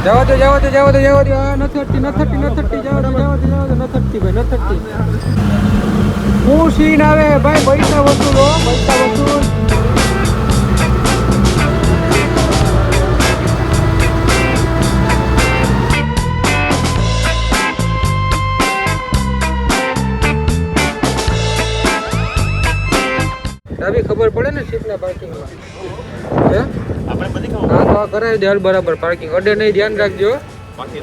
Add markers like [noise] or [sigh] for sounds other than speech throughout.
જવા દો જવા દો જવા દો જવા દો આ નથટી નથટી નથટી જવા દો જવા દો જવા દો નથટી ભાઈ નથટી હું સીન આવે ભાઈ પૈસા વસૂલો પૈસા વસૂલ ડાબી ખબર પડે ને સીટના પાર્કિંગમાં હે આપણે બધી ખબર હા કરાવી દે હાલ બરાબર પાર્કિંગ અડે નહીં ધ્યાન રાખજો.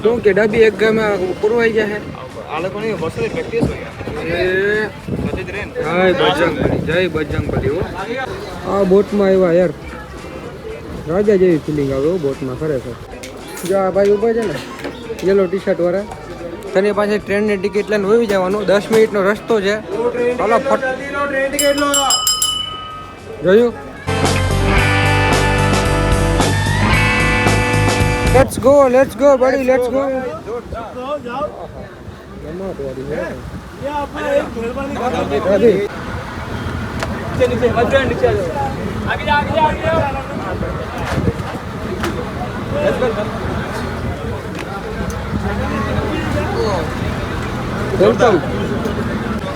શું કે ડાબી એક ગામે પુરવાઈ આ લોકોની પ્રેક્ટિસ હોય. જ રહે ને જય બજરંગબલી જય બજરંગબલી હો. આ બોટમાં આવ્યા યાર. રાજા જેવી ફિલિંગ આવે બોટમાં ખરેખર જો આ ભાઈ ઊભા છે ને. યલો ટી શર્ટ વાળા. તેની પાસે ટ્રેનની ટિકિટ લઈને વહી જવાનું. દસ મિનિટનો રસ્તો છે. હાલો ફટ જોયું? Let's go let's go buddy let's go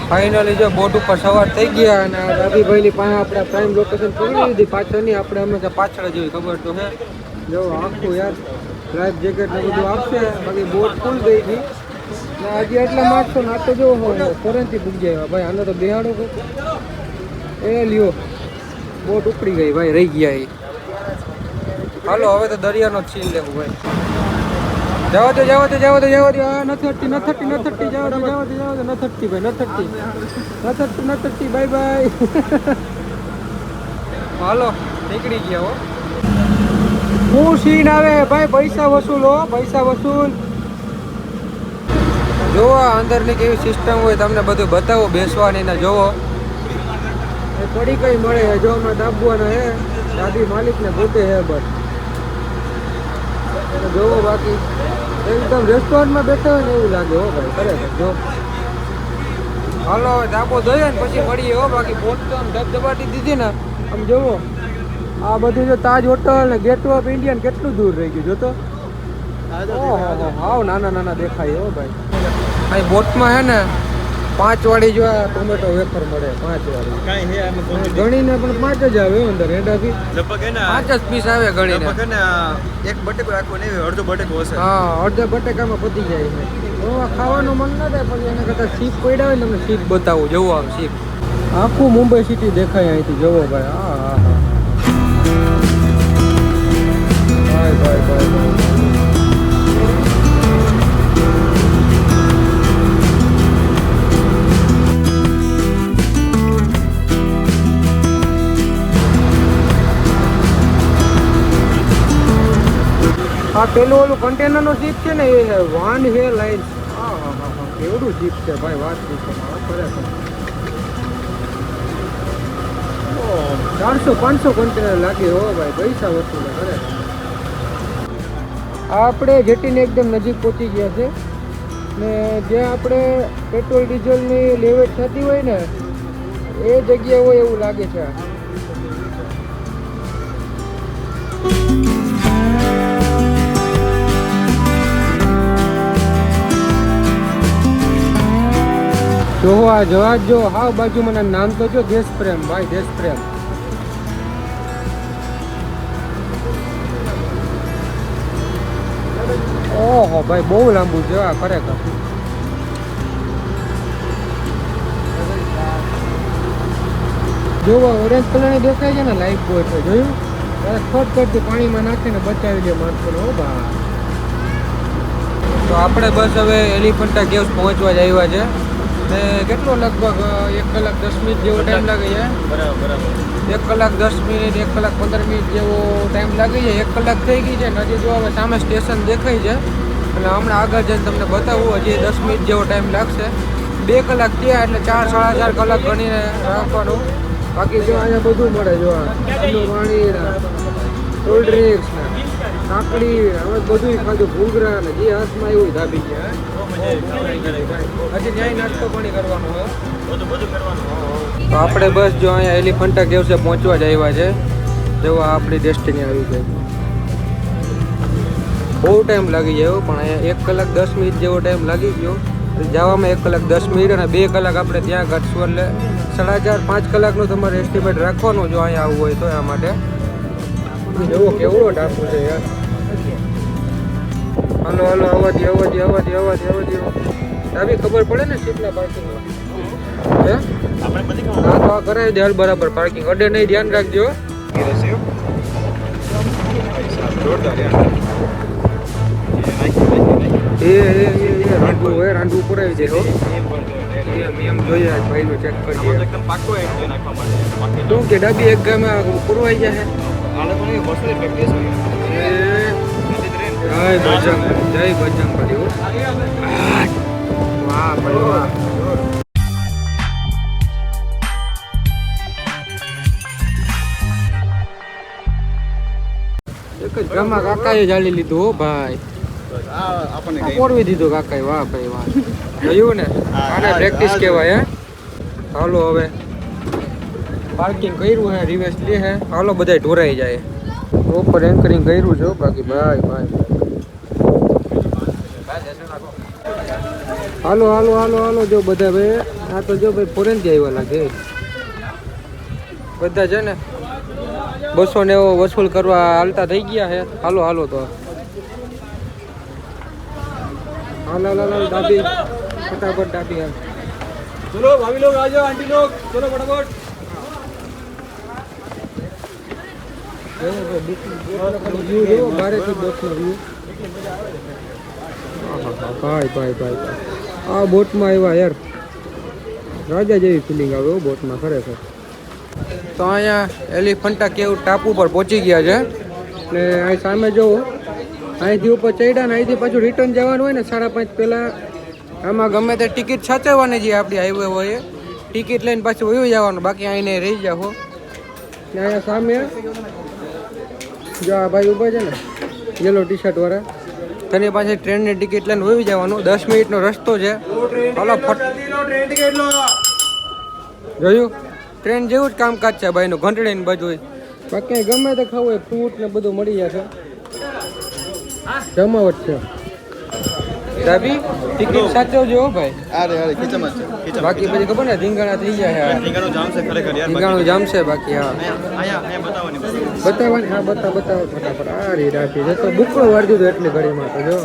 finally જો બોટ ઉપર સવાર થઈ ગયા અને આ રવિભાઈની પાસે આપણે પ્રાઇમ લોકેશન પહોંચી લીધી. પાછળની આપણે હંમેશા પાછળ જેવી ખબર તો છે જો આખું યાર લાઈફ જેકેટ ને બધું આપશે. બાકી બોટ ફૂલ ગઈ હતી. ને હજી એટલા માગશો ને આ તો જો ફોરેનથી પૂગી જાય ભાઈ, આને તો બેહાડો કોક. એ લ્યો બોટ ઉપડી ગઈ, ભાઈ, રહી ગયા એ. હાલો, હવે તો દરિયાનો સીન લેવું, ભાઈ. જવા દો જવા દો જવા દો જવા દો આ નથટી નથટી નથટી જવા દો જવા દો દો નથટી ભાઈ નથટી ન નથટી બાય બાય. [laughs] હાલો, નીકળી ગયા હો. હું સીન આવે. ભાઈ પૈસા વસૂલ હો પૈસા વસૂલ. જોવો અંદરની કેવી સિસ્ટમ હોય તમને બધું બતાવો બેસવાની ને જોવો પડી કઈ મળે છે જો હમણાં દાબવાના હે. દાદી માલિકને પોતે હે બસ. જોવો બાકી. એકદમ રેસ્ટોરન્ટમાં બેઠા હોય ને એવું લાગે હો ભાઈ ખરેખર જો. હાલો હવે ધાબો જોઈએ ને પછી મળીએ હો બાકી બોટ તો ધબધબાટી દીધી ને. આમ જોવો આ બધું જો તાજ હોટલ ને ગેટ ઓફ ઇન્ડિયન કેટલું દૂર રહી ગયું જોતો હાવ નાના નાના દેખાય હો ભાઈ. અહીં બોટમાં હે ને પાંચ વાળી જો ટોમેટો વેફર મળે પાંચ વાળી. ગણીને પણ પાંચ જ આવે અંદર એડા બી લગભગ પાંચ જ પીસ આવે ગણીને. લગભગ એક બટેકો આખો નહીં અડધો બટેકો હશે. હા અડધા બટેકામાં પતી જાય છે. ખાવાનું મન ના થાય પણ એના કરતાં સીપ પડ્યા હોય ને તમને સીપ બતાવું જોવો આમ સીપ આખું મુંબઈ સિટી દેખાય અહીંથી જોવો ભાઈ હા. ભાઈ ભાઈ આ પેલું ઓલું કન્ટેનર નો શીપ છે ને, એ વાન હે લાઈન હા હા હા હા. કેવડું જીપ છે ભાઈ, વાત પૂછો ખરેખર. ચારસો પાંચસો કન્ટેનર લાગે હો ભાઈ, પૈસા વસૂલે ખરે આપણે જેટીને એકદમ નજીક પહોંચી ગયા છે. ને જ્યાં આપણે પેટ્રોલ, ડીઝલની લેવેટ થતી હોય ને, એ જગ્યા હોય એવું લાગે છે. જોવો જો આ જવાજ જો, હાવ બાજુ મને નામ તો જો દેશ પ્રેમ ભાઈ દેશ પ્રેમ ઓહો, ભાઈ, બહુ લાંબુ છે, આ ખરેખર. જોવો ઓરેન્જ કલરની દેખાય છે ને લાઈફ બોય છે, જોયું? ત્યારે ખોટ કરતી પાણીમાં નાખીને બચાવી દે માણસોને, હો તો આપણે બસ હવે એલિફન્ટા કેવ્સ પહોંચવા જ આવ્યા છે. ને કેટલો લગભગ એક કલાક દસ મિનિટ જેવો ટાઈમ લાગે છે? બરાબર બરાબર. એક કલાક દસ મિનિટ એક કલાક પંદર મિનિટ જેવો ટાઈમ લાગી જાય એક કલાક થઈ ગઈ છે ને હજી જો હવે સામે સ્ટેશન દેખાય છે. અને હમણાં આગળ જઈને તમને બતાવું હજી દસ મિનિટ જેવો ટાઈમ લાગશે. બે કલાક થયા એટલે ચાર સાડા ચાર કલાક ગણીને રાખવાનું. બાકી જો અહીંયા બધું મળે જો ઠંડુ પાણી કોલ્ડ ડ્રિંક્સ ને કાકડી હવે બધું ખાધું ભૂંગરા ને જે હાથમાં એવું ધાબી ગયા. તો આપણે બસ જો અહીંયા એલિફન્ટા કેવ્સે પહોંચવા જ આવ્યા છે. જેવા આપણી ડેસ્ટિની આવી ગઈ. બહુ ટાઈમ લાગી જાય પણ અહીંયા એક કલાક દસ મિનિટ જેવો ટાઈમ લાગી ગયો. જવામાં એક કલાક દસ મિનિટ અને બે કલાક આપણે ત્યાં ઘટશું એટલે સાડા ચાર, પાંચ કલાકનું તમારે એસ્ટિમેટ રાખવાનું જો અહીંયા આવવું હોય તો આ માટે. એવો કેવડો ટાપુ છે યાર. હાલો હલો દે આવવા દે આવવા દે આવી ખબર પડે ને સીટના પાર્કિંગમાં હે? આપણે બધી હા તો આ કરાવી દે હાલ બરાબર પાર્કિંગ અડે નહીં ધ્યાન રાખજો. એ એ એ રાંધવું હોય રાંધવું પુરાવી દે હો. એમ એમ જોઈએ આજ ચેક કરીએ. એકદમ પાક્કો એક જે નાખવા માટે બાકી શું કે ડાબી એક ગામે પૂરવાઈ જાય જય બજરંગ જય બજરંગ વાહ ભાઈ વાહ. ગામમાં કાકાએ જાળી લીધું, હો ભાઈ. આપણને પોરવી દીધું કાકાએ. વાહ, ભાઈ, વાહ. જોયું ને? આને પ્રેક્ટિસ. કહેવાય, હે? હાલો હવે. પાર્કિંગ કર્યું હે રિવેસ લે હે. હાલો, બધાય ઢોરાઈ જાય. પ્રોપર એન્કરિંગ કર્યું છે બાકી ભાઈ ભાઈ હાલો હાલો હાલો હાલો, જો બધા ભાઈ આ તો જો ભાઈ ફોરેનથી આવ્યા લાગે. બધા છે ને બસો ને એવો વસૂલ કરવા હાલતા થઈ ગયા છે. હાલો હાલો તો. હાલ હાલ ડાબી. ફટાફટ ડાબી હાલ. ચલો ભાભી લોગ આજો આંટી લોગ ચલો, ફટાફટ વ્યૂ જો બારેથી બોટનો વ્યૂ ભાઈ ભાઈ ભાઈ આ બોટમાં આવ્યા યાર. રાજા જેવી ફિલિંગ આવે બોટમાં ખરેખર. તો અહીંયા એલિફન્ટા કેવું ટાપુ પર પહોંચી ગયા છે. ને અહીં સામે જોવો અહીંથી ઉપર ચડ્યા ને અહીંથી પાછું રિટર્ન જવાનું હોય ને સાડા પાંચ પહેલાં. આમાં ગમે તે ટિકિટ સાચવવાની જે આપણી હાઈવે હોય ટિકિટ લઈને પાછું વયું જવાનું બાકી અહીંને રહી જાઓ. ને અહીંયા સામે જો આ ભાઈ ઊભા છે ને યલો ટી શર્ટ વાળા. તેની પાસે ટ્રેનની ટિકિટ લઈને વહી જવાનું. દસ મિનિટનો રસ્તો છે. હાલો, ફટ. જોયું? ટ્રેન જેવું જ કામકાજ છે ભાઈનું, ઘંટડીને બધું બાકી ગમે તે ખાવું હોય ફ્રૂટ ને બધું મળી જશે. જમાવટ છે. ડાબી ટિકિટ સાચવજો હો ભાઈ. અરે અરે ખીચામાં છે ખીચામાં બાકી પછી ખબર ને ધીંગાણા થઈ જાય હા ઠીંગાનું જામ છે ખરેખર યાર ધીંગાણું જામશે બાકી હા. અહીંયા અહીંયા અહીંયા બતાવવાની બધું. બતાવવાની હા બતાવ બતાવો ફટાફટ. આ રી રાખી છે તો બુકડો વાળી દીધો એટલી ઘડીમાં તો જો.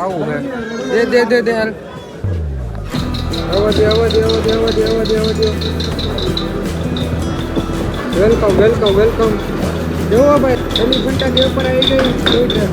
આવું હે દે દે દે દે હાલ. આવવા દે આવવા દે આવવા દે આવવા દે આવવા દે આવવા દે. Welcome welcome welcome. જોવો ભાઈ એની ઘંટા જે ઉપર આવી ગઈ. કેવું છે